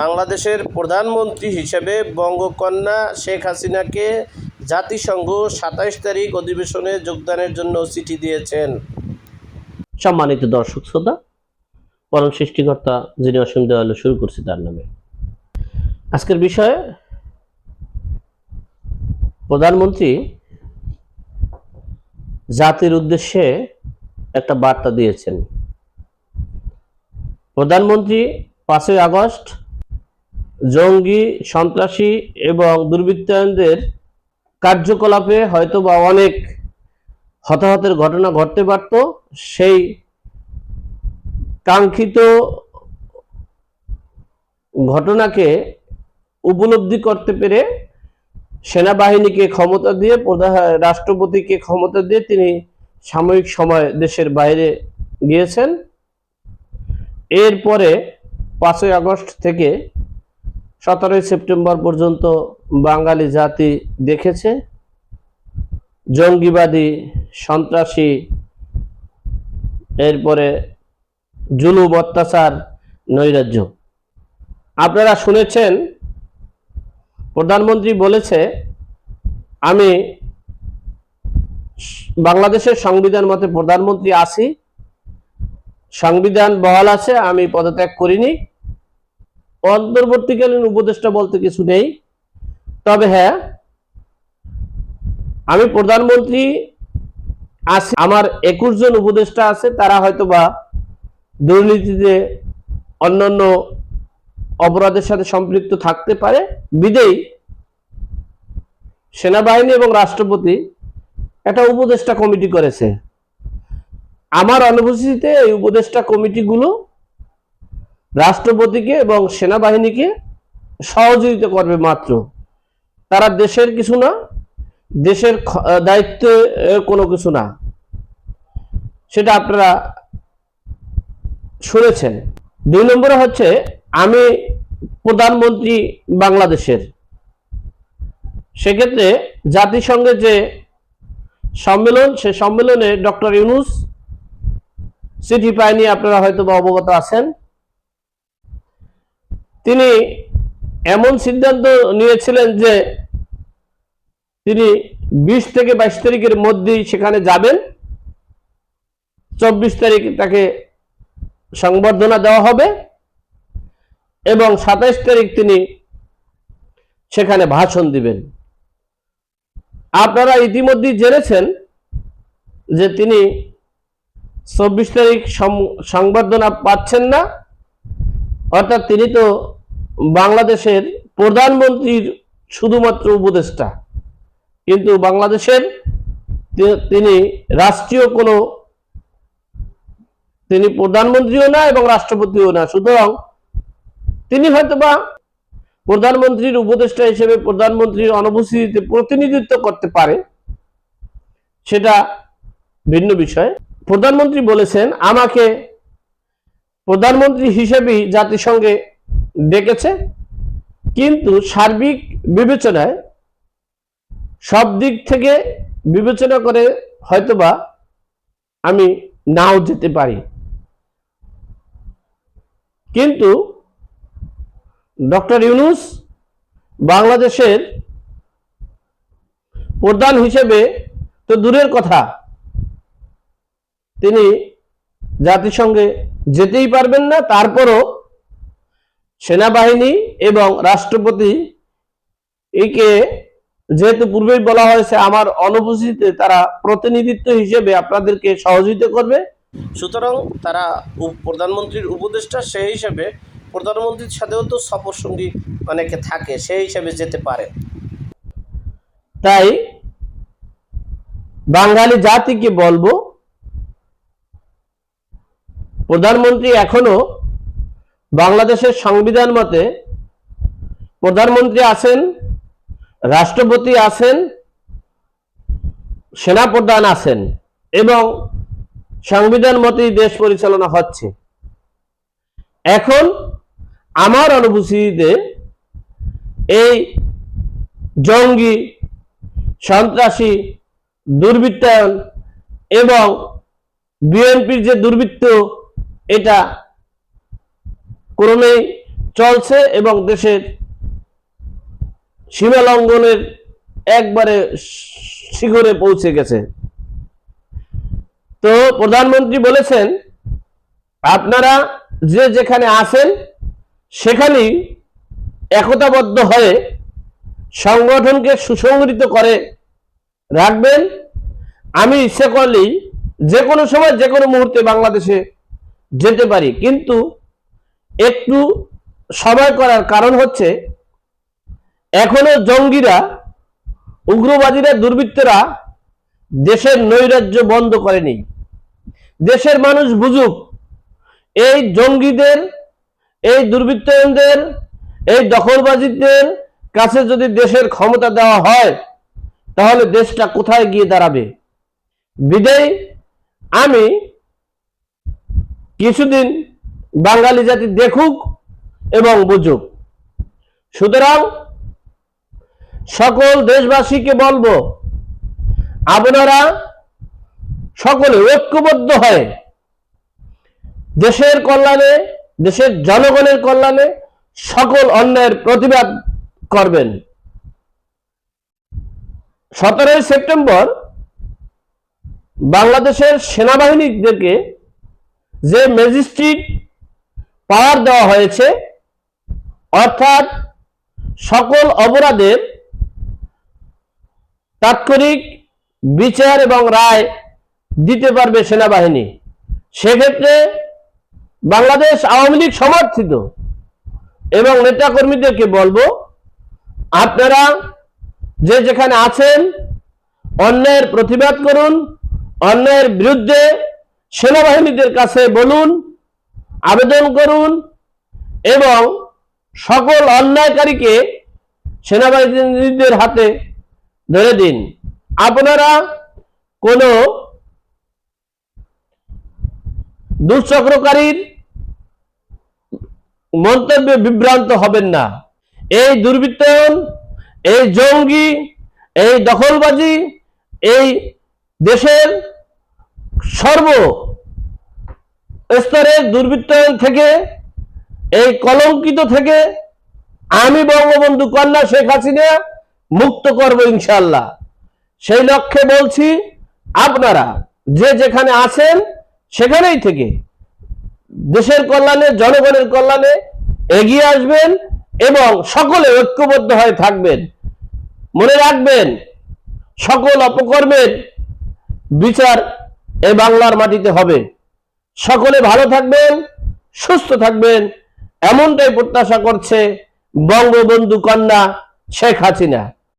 বাংলাদেশের প্রধানমন্ত্রী হিসেবে বঙ্গকন্যা শেখ হাসিনাকে জাতিসংঘ সাতাইশ তারিখ অধিবেশনে যোগদানের জন্য চিঠি দিয়েছেন। সম্মানিত দর্শক শ্রোতা, পরম সৃষ্টিকর্তা যিনি অসীম দয়ালু শুরু করছি তার নামে। আজকের বিষয়ে প্রধানমন্ত্রী জাতির উদ্দেশ্যে একটা বার্তা দিয়েছেন। প্রধানমন্ত্রী পাঁচই আগস্ট, জঙ্গি, সন্ত্রাসী এবং দুর্বৃত্তায়নদের কার্যকলাপে হয়তো বা অনেক হতাহতের ঘটনা ঘটতে পারত। সেই কাঙ্ক্ষিত ঘটনাকে উপলব্ধি করতে পেরে সেনাবাহিনীকে ক্ষমতা দিয়ে, প্রধান রাষ্ট্রপতিকে ক্ষমতা দিয়ে তিনি সাময়িক সময় দেশের বাইরে গিয়েছেন। এরপরে পাঁচই আগস্ট থেকে সতেরোই সেপ্টেম্বর পর্যন্ত বাঙালি জাতি দেখেছে। জঙ্গিবাদী সন্ত্রাসী, এরপরে জুলুম, অত্যাচার, নৈরাজ্য। আপনারা শুনেছেন, প্রধানমন্ত্রী বলেছে, আমি বাংলাদেশের সংবিধান মতে প্রধানমন্ত্রী আছি সংবিধান বহাল আছে, আমি পদত্যাগ করিনি। অন্তর্বর্তীকালীন উপদেষ্টা বলতে কিছু নেই। তবে হ্যাঁ আমি প্রধানমন্ত্রী আছি, আমার একুশ জন উপদেষ্টা আছে, তারা হয়তো বা দুর্নীতিতে অন্যান্য অপরাধের সাথে সম্পৃক্ত থাকতে পারে। বিদেই সেনাবাহিনী এবং রাষ্ট্রপতি একটা উপদেষ্টা কমিটি করেছে। আমার অনুপস্থিতিতে এই উপদেষ্টা কমিটিগুলো রাষ্ট্রপতিকে এবং সেনাবাহিনীকে সহযোগিতা করবে মাত্র। তারা দেশের কিছু না, দেশের দায়িত্ব কোনো কিছু না। সেটা আপনারা শুনেছেন। দুই নম্বরে হচ্ছে, আমি প্রধানমন্ত্রী বাংলাদেশের। সেক্ষেত্রে জাতিসংঘের যে সম্মেলন, সে সম্মেলনে ডক্টর ইউনুস চিঠি পায়নি, আপনারা হয়তো বা অবগত আছেন। তিনি এমন সিদ্ধান্ত নিয়েছিলেন যে তিনি বিশ থেকে বাইশ তারিখের মধ্যেই সেখানে যাবেন। চব্বিশ তারিখ তাকে সংবর্ধনা দেওয়া হবে এবং সাতাইশ তারিখ তিনি সেখানে ভাষণ দিবেন। আপনারা ইতিমধ্যেই জেনেছেন যে তিনি চব্বিশ তারিখ সংবর্ধনা পাচ্ছেন না, অর্থাৎ তিনি তো বাংলাদেশের প্রধানমন্ত্রীর শুধুমাত্র উপদেষ্টা। কিন্তু বাংলাদেশের তিনি রাষ্ট্রীয় কোনো, তিনি প্রধানমন্ত্রীও না এবং রাষ্ট্রপতিও না। সুতরাং তিনি হয়তোবা প্রধানমন্ত্রীর উপদেষ্টা হিসেবে প্রধানমন্ত্রীর অনুপস্থিতিতে প্রতিনিধিত্ব করতে পারে, সেটা ভিন্ন বিষয়। প্রধানমন্ত্রী বলেছেন, আমাকে প্রধানমন্ত্রী হিসেবেই জাতিসংঘে ডেকেছে কিন্তু সার্বিক বিবেচনায় সব দিক থেকে বিবেচনা করে হয়তোবা আমি নাও যেতে পারি। কিন্তু ডক্টর ইউনুস বাংলাদেশের প্রধান হিসেবে তো দূরের কথা, তিনি জাতিসংঘে যেতেই পারবেন না, তারপরও সেনাবাহিনী এবং রাষ্ট্রপতি একে যেহেতু পূর্বেই বলা হয়েছে আমার অনুপস্থিতিতে তারা প্রতিনিধিত্ব হিসেবে আপনাদেরকে সহযোগিতা করবে। সুতরাং তারা প্রধানমন্ত্রীর উপদেষ্টা সেই হিসেবে প্রধানমন্ত্রীর সাথেও তো সফরসঙ্গী অনেকে থাকে সেই হিসেবে যেতে পারে। তাই বাঙালি জাতিকে বলব প্রধানমন্ত্রী এখনও বাংলাদেশের সংবিধান মতে প্রধানমন্ত্রী আছেন, রাষ্ট্রপতি আছেন, সেনাপ্রধান আছেন এবং সংবিধান মতেই দেশ পরিচালনা হচ্ছে। এখন আমার অনুভূতিতে এই জঙ্গি, সন্ত্রাসী, দুর্বৃত্তায়ন এবং বিএনপির যে দুর্বৃত্ত, এটা ক্রমেই চলছে এবং দেশের সীমা লঙ্ঘনের একবারে শিখরে পৌঁছে গেছে। তো প্রধানমন্ত্রী বলেছেন, আপনারা যে যেখানে আছেন, সেখানেই একতাবদ্ধ হয়ে সংগঠনকে সুসংগঠিত করে রাখবেন। আমি ইচ্ছে করলেই যে কোনো সময়, যে কোনো মুহূর্তে বাংলাদেশে যেতে পারি। কিন্তু একটু সময় করার কারণ হচ্ছে, এখনও জঙ্গিরা, উগ্রবাদীরা, দুর্বৃত্তরা দেশের নৈরাজ্য বন্ধ করেনি। দেশের মানুষ বুঝুক, এই জঙ্গিদের, এই দুর্বৃত্তদের, এই দখলবাজিদের কাছে যদি দেশের ক্ষমতা দেওয়া হয়, তাহলে দেশটা কোথায় গিয়ে দাঁড়াবে? বিদায়, আমি কিছুদিন বাঙালি জাতি দেখুক এবং বুঝুক। সুতরাং সকল দেশবাসীকে বলব, আপনারা সকলে ঐক্যবদ্ধ হয়ে দেশের কল্যাণে, দেশের জনগণের কল্যাণে সকল অন্যায়ের প্রতিবাদ করবেন। সতেরোই সেপ্টেম্বর বাংলাদেশের সেনাবাহিনীদেরকে যে ম্যাজিস্ট্রেট পাওয়ার দেওয়া হয়েছে। অর্থাৎ সকল অপরাধের তাৎক্ষণিক বিচার এবং রায় দিতে পারবে সেনাবাহিনী। সেক্ষেত্রে বাংলাদেশ আওয়ামী লীগ সমর্থিত এবং নেতাকর্মীদেরকে বলব, আপনারা যে যেখানে আছেন, অন্যায়ের প্রতিবাদ করুন, অন্যায়ের বিরুদ্ধে সেনাবাহিনীদের কাছে বলুন আবেদন করুন এবং সকল অন্যায়কারীকে সেনাবাহিনীদের হাতে ধরে দিন। আপনারা কোনো দুঃচক্রকারীর মন্তব্যে বিভ্রান্ত হবেন না। এই দুর্বৃত্তায়ন, এই জঙ্গি, এই দখলবাজি, এই দেশের সর্ব স্তরের দুর্বৃত্তায়ন থেকে, এই কলঙ্কিত থেকে আমি বঙ্গবন্ধু কন্যা শেখ হাসিনা মুক্ত করব ইনশাল্লাহ সেই লক্ষ্যে বলছি, আপনারা যে যেখানে আছেন, সেখানেই থেকে দেশের কল্যাণে, জনগণের কল্যাণে এগিয়ে আসবেন এবং সকলে ঐক্যবদ্ধ হয়ে থাকবেন। মনে রাখবেন, সকল অপকর্মের বিচার এই বাংলার মাটিতে হবে। সকলে ভালো থাকবেন সুস্থ থাকবেন এমনটাই প্রত্যাশা করছে বঙ্গবন্ধু কন্যা শেখ হাসিনা।